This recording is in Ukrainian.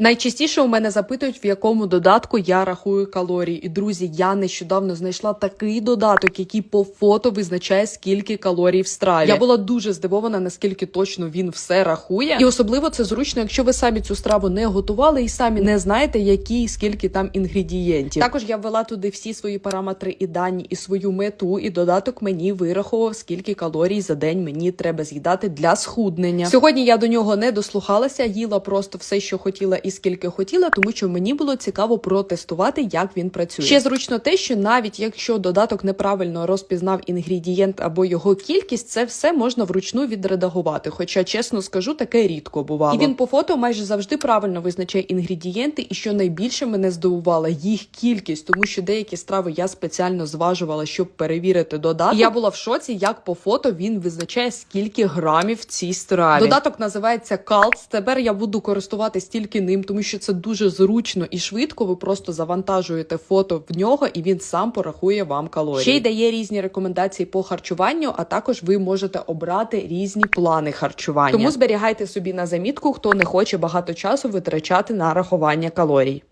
Найчастіше у мене запитують, в якому додатку я рахую калорії. І друзі, я нещодавно знайшла такий додаток, який по фото визначає, скільки калорій в страві. Я була дуже здивована, наскільки точно він все рахує. І особливо це зручно, якщо ви самі цю страву не готували і самі не знаєте, які і скільки там інгредієнтів. Також я ввела туди всі свої параметри і дані, і свою мету, і додаток мені вирахував, скільки калорій за день мені треба з'їдати для схуднення. Сьогодні я до нього не дослухалася, їла просто все, що хотіла і скільки хотіла, тому що мені було цікаво протестувати, як він працює. Ще зручно те, що навіть якщо додаток неправильно розпізнав інгредієнт або його кількість, це все можна вручну відредагувати. Хоча, чесно скажу, таке рідко бувало. І він по фото майже завжди правильно визначає інгредієнти, і що найбільше мене здивувала їх кількість, тому що деякі страви я спеціально зважувала, щоб перевірити додаток. І я була в шоці, як по фото він визначає скільки грамів в цій страві. Додаток називається Калц. Тепер я буду користуватись тільки ним, тому що це дуже зручно і швидко. Ви просто завантажуєте фото в нього, і він сам порахує вам калорії. Ще й дає різні рекомендації по харчуванню, а також ви можете обрати різні плани харчування. Тому зберігайте собі на замітку, хто не хоче багато часу витрачати на рахування калорій.